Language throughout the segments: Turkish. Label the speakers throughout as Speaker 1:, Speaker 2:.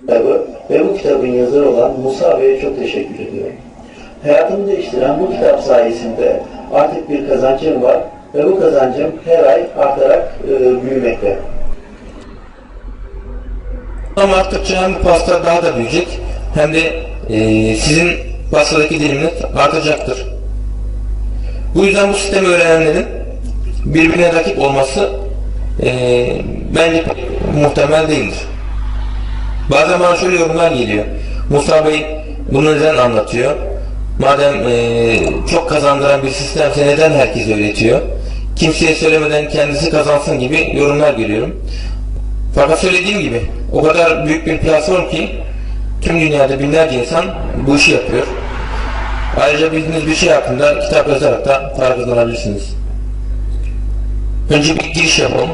Speaker 1: kitabı ve bu kitabın yazarı olan Musa Bey'e çok teşekkür ediyorum. Hayatımı değiştiren bu kitap sayesinde artık bir kazancım var ve bu kazancım her ay artarak e, büyümekte.
Speaker 2: Ama arttıkça hem pasta daha da büyüyecek hem de e, sizin pastadaki diliminiz artacaktır. Bu yüzden bu sistemi öğrenenlerin birbirine rakip olması e, bence muhtemel değildir. Bazen bana şöyle yorumlar geliyor. Musa Bey bunu neden anlatıyor? Madem e, çok kazandıran bir sistemse neden herkes öğretiyor? Kimseye söylemeden kendisi kazansın gibi yorumlar görüyorum. Fakat söylediğim gibi o kadar büyük bir platform ki tüm dünyada binlerce insan bu işi yapıyor. Ayrıca bildiğiniz bir şey hakkında kitap yazarak da para kazanabilirsiniz. Önce bir giriş yapalım.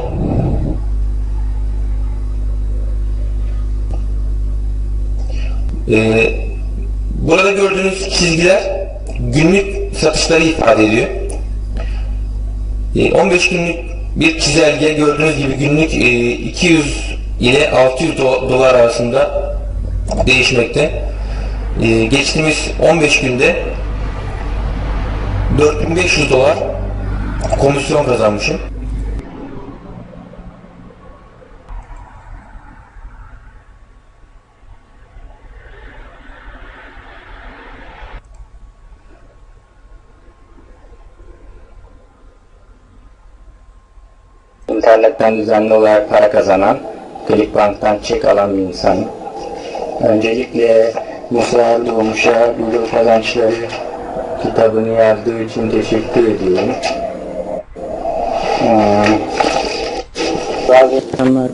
Speaker 2: Ee, burada gördüğünüz çizgiler günlük satışları ifade ediyor. Ee, 15 günlük bir çizelge gördüğünüz gibi günlük e, 200 ile 600 do- dolar arasında değişmekte. Ee, geçtiğimiz 15 günde 4500 dolar komisyon kazanmışım.
Speaker 3: İnternetten düzenli olarak para kazanan, Clickbank'tan çek alan bir insan. Öncelikle Musa Doğmuş'a Google Kazançları kitabını yazdığı için teşekkür ediyorum. Ee, bazı insanlar